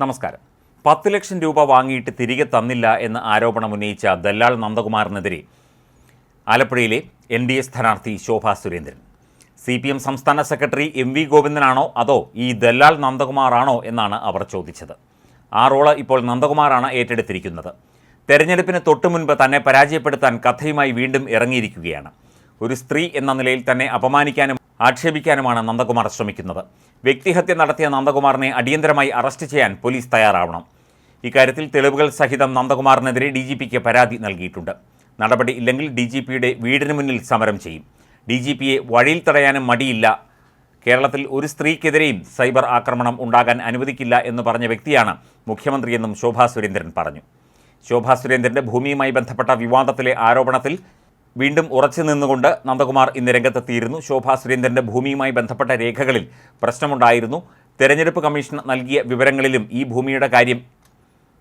നമസ്കാരം. പത്ത് ലക്ഷം രൂപ വാങ്ങിയിട്ട് തിരികെ തന്നില്ല എന്ന ആരോപണം ഉന്നയിച്ച ദല്ലാൾ നന്ദകുമാറിനെതിരെ ആലപ്പുഴയിലെ എൻ ഡി എ സ്ഥാനാർത്ഥി Shobha Surendran. C P M സംസ്ഥാന സെക്രട്ടറി എം വി ഗോവിന്ദനാണോ അതോ ഈ ദല്ലാൾ നന്ദകുമാറാണോ എന്നാണ് അവർ ചോദിച്ചത്. ആ റോൾ ഇപ്പോൾ നന്ദകുമാറാണ് ഏറ്റെടുത്തിരിക്കുന്നത്. തെരഞ്ഞെടുപ്പിന് തൊട്ടു മുൻപ് തന്നെ പരാജയപ്പെടുത്താൻ കഥയുമായി വീണ്ടും ഇറങ്ങിയിരിക്കുകയാണ്. ഒരു സ്ത്രീ എന്ന നിലയിൽ തന്നെ അപമാനിക്കാനും ആക്ഷേപിക്കാനുമാണ് നന്ദകുമാർ ശ്രമിക്കുന്നത്. വ്യക്തിഹത്യ നടത്തിയ നന്ദകുമാറിനെ അടിയന്തരമായി അറസ്റ്റ് ചെയ്യാൻ പോലീസ് തയ്യാറാവണം. ഇക്കാര്യത്തിൽ തെളിവുകൾ സഹിതം നന്ദകുമാറിനെതിരെ ഡി ജി പിക്ക് പരാതി നൽകിയിട്ടുണ്ട്. നടപടി ഇല്ലെങ്കിൽ ഡി ജി പിയുടെ വീടിന് മുന്നിൽ സമരം ചെയ്യും. ഡി ജി പിയെ വഴിയിൽ തടയാനും മടിയില്ല. കേരളത്തിൽ ഒരു സ്ത്രീക്കെതിരെയും സൈബർ ആക്രമണം ഉണ്ടാകാൻ അനുവദിക്കില്ല എന്ന് പറഞ്ഞ വ്യക്തിയാണ് മുഖ്യമന്ത്രിയെന്നും ശോഭാ സുരേന്ദ്രൻ പറഞ്ഞു. ശോഭാ സുരേന്ദ്രന്റെ ഭൂമിയുമായി ബന്ധപ്പെട്ട വിവാദത്തിലെ ആരോപണത്തിൽ വീണ്ടും ഉറച്ചു നിന്നുകൊണ്ട് നന്ദകുമാർ ഇന്ന് രംഗത്തെത്തിയിരുന്നു. ശോഭാ സുരേന്ദ്രന്റെ ഭൂമിയുമായി ബന്ധപ്പെട്ട രേഖകളിൽ പ്രശ്നമുണ്ടായിരുന്നു. തെരഞ്ഞെടുപ്പ് കമ്മീഷൻ നൽകിയ വിവരങ്ങളിലും ഈ ഭൂമിയുടെ കാര്യം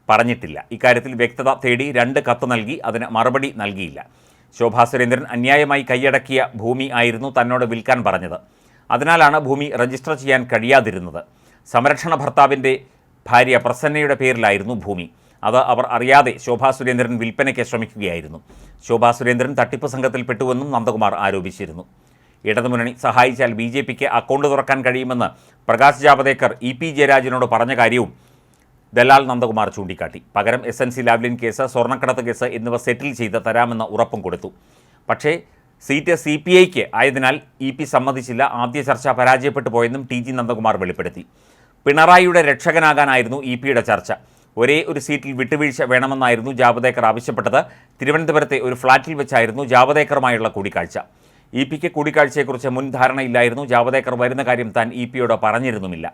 പറഞ്ഞിട്ടില്ല. ഇക്കാര്യത്തിൽ വ്യക്തത തേടി രണ്ട് കത്ത് നൽകി അതിന് മറുപടി നൽകിയില്ല. ശോഭാ സുരേന്ദ്രൻ അന്യായമായി കൈയടക്കിയ ഭൂമി ആയിരുന്നു തന്നോട് വിൽക്കാൻ പറഞ്ഞത്. അതിനാലാണ് ഭൂമി രജിസ്റ്റർ ചെയ്യാൻ കഴിയാതിരുന്നത്. സംരക്ഷണ ഭർത്താവിന്റെ ഭാര്യ പ്രസന്നയുടെ പേരിലായിരുന്നു ഭൂമി. അത് അവർ അറിയാതെ ശോഭാ സുരേന്ദ്രൻ വിൽപ്പനയ്ക്ക് ശ്രമിക്കുകയായിരുന്നു. ശോഭാ സുരേന്ദ്രൻ തട്ടിപ്പ് സംഘത്തിൽപ്പെട്ടുവെന്നും നന്ദകുമാർ ആരോപിച്ചിരുന്നു. ഇടതുമുന്നണി സഹായിച്ചാൽ ബി ജെ പിക്ക് അക്കൗണ്ട് തുറക്കാൻ കഴിയുമെന്ന് പ്രകാശ് ജാവദേക്കർ ഇ പി ജയരാജനോട് പറഞ്ഞ കാര്യവും ദലാൽ നന്ദകുമാർ ചൂണ്ടിക്കാട്ടി. പകരം S N C Lavalin case സ്വർണക്കടത്ത് കേസ് എന്നിവ സെറ്റിൽ ചെയ്ത് തരാമെന്ന ഉറപ്പും കൊടുത്തു. പക്ഷേ സീറ്റ് സി പി ഐക്ക് ആയതിനാൽ ഇ പി സമ്മതിച്ചില്ല. ആദ്യ ചർച്ച പരാജയപ്പെട്ടു പോയെന്നും ടി ജി നന്ദകുമാർ വെളിപ്പെടുത്തി. പിണറായിയുടെ രക്ഷകനാകാനായിരുന്നു ഇ പിയുടെ ചർച്ച. ഒരേ ഒരു സീറ്റിൽ വിട്ടുവീഴ്ച വേണമെന്നായിരുന്നു ജാവദേക്കർ ആവശ്യപ്പെട്ടത്. തിരുവനന്തപുരത്തെ ഒരു ഫ്ളാറ്റിൽ വെച്ചായിരുന്നു ജാവദേക്കറുമായുള്ള കൂടിക്കാഴ്ച. ഇ പിക്ക് കൂടിക്കാഴ്ചയെക്കുറിച്ച് മുൻ ധാരണയില്ലായിരുന്നു. ജാവദേക്കർ വരുന്ന കാര്യം താൻ ഇ പിയോട് പറഞ്ഞിരുന്നുമില്ല.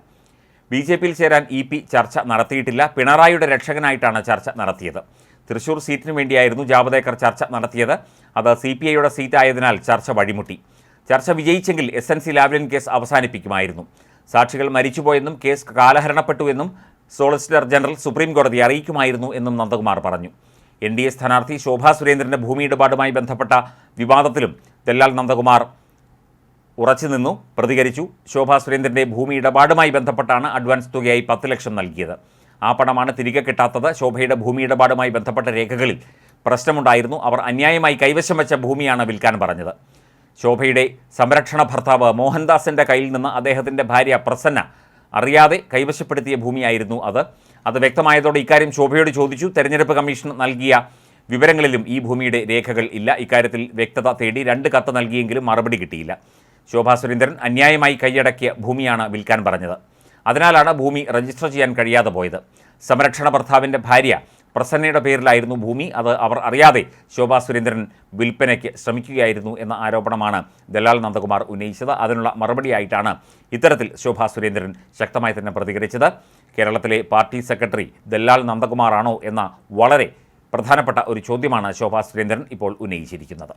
ബി ജെ പിയിൽ ചേരാൻ ഇ പി ചർച്ച നടത്തിയിട്ടില്ല. പിണറായിയുടെ രക്ഷകനായിട്ടാണ് ചർച്ച നടത്തിയത്. തൃശൂർ സീറ്റിനു വേണ്ടിയായിരുന്നു ജാവദേക്കർ ചർച്ച നടത്തിയത്. അത് സി പി ഐയുടെ സീറ്റായതിനാൽ ചർച്ച വഴിമുട്ടി. ചർച്ച വിജയിച്ചെങ്കിൽ S N C Lavalin case അവസാനിപ്പിക്കുമായിരുന്നു. സാക്ഷികൾ മരിച്ചുപോയെന്നും കേസ് കാലഹരണപ്പെട്ടുവെന്നും സോളിസിറ്റർ ജനറൽ സുപ്രീം കോടതിയെ അറിയിക്കുമായിരുന്നു എന്നും നന്ദകുമാർ പറഞ്ഞു. എൻ ഡി എ സ്ഥാനാർത്ഥി ശോഭാ സുരേന്ദ്രന്റെ ഭൂമി ഇടപാടുമായി ബന്ധപ്പെട്ട വിവാദത്തിലും ദല്ലാൽ നന്ദകുമാർ ഉറച്ചു നിന്നു പ്രതികരിച്ചു. ശോഭാ സുരേന്ദ്രന്റെ ഭൂമി ഇടപാടുമായി ബന്ധപ്പെട്ടാണ് അഡ്വാൻസ് തുകയായി പത്ത് ലക്ഷം നൽകിയത്. ആ പണമാണ് തിരികെ കിട്ടാത്തത്. ശോഭയുടെ ഭൂമി ഇടപാടുമായി ബന്ധപ്പെട്ട രേഖകളിൽ പ്രശ്നമുണ്ടായിരുന്നു. അവർ അന്യായമായി കൈവശം വെച്ച ഭൂമിയാണ് വിൽക്കാൻ പറഞ്ഞത്. ശോഭയുടെ സംരക്ഷണ ഭർത്താവ് മോഹൻദാസിന്റെ കയ്യിൽ നിന്ന് അദ്ദേഹത്തിന്റെ ഭാര്യ പ്രസന്ന അറിയാതെ കൈവശപ്പെടുത്തിയ ഭൂമിയായിരുന്നു അത്. അത് വ്യക്തമായതോടെ ഇക്കാര്യം ശോഭയോട് ചോദിച്ചു. തെരഞ്ഞെടുപ്പ് കമ്മീഷൻ നൽകിയ വിവരങ്ങളിലും ഈ ഭൂമിയുടെ രേഖകൾ ഇല്ല. ഇക്കാര്യത്തിൽ വ്യക്തത തേടി രണ്ട് കത്ത് നൽകിയെങ്കിലും മറുപടി കിട്ടിയില്ല. ശോഭാ സുരേന്ദ്രൻ അന്യായമായി കൈയടക്കിയ ഭൂമിയാണ് വിൽക്കാൻ പറഞ്ഞത്. അതിനാലാണ് ഭൂമി രജിസ്റ്റർ ചെയ്യാൻ കഴിയാതെ പോയത്. സംരക്ഷണ ഭർത്താവിന്റെ ഭാര്യ പ്രസന്നയുടെ പേരിലായിരുന്നു ഭൂമി. അത് അവർ അറിയാതെ ശോഭാ സുരേന്ദ്രൻ വിൽപ്പനയ്ക്ക് ശ്രമിക്കുകയായിരുന്നു എന്ന ആരോപണമാണ് ദലാൽ നന്ദകുമാർ ഉന്നയിച്ചത്. അതിനുള്ള മറുപടിയായിട്ടാണ് ഇത്തരത്തിൽ ശോഭാ സുരേന്ദ്രൻ ശക്തമായി തന്നെ പ്രതികരിച്ചത്. കേരളത്തിലെ പാർട്ടി സെക്രട്ടറി ദല്ലാൽ നന്ദകുമാറാണോ എന്ന വളരെ പ്രധാനപ്പെട്ട ഒരു ചോദ്യമാണ് ശോഭാ സുരേന്ദ്രൻ ഇപ്പോൾ ഉന്നയിച്ചിരിക്കുന്നത്.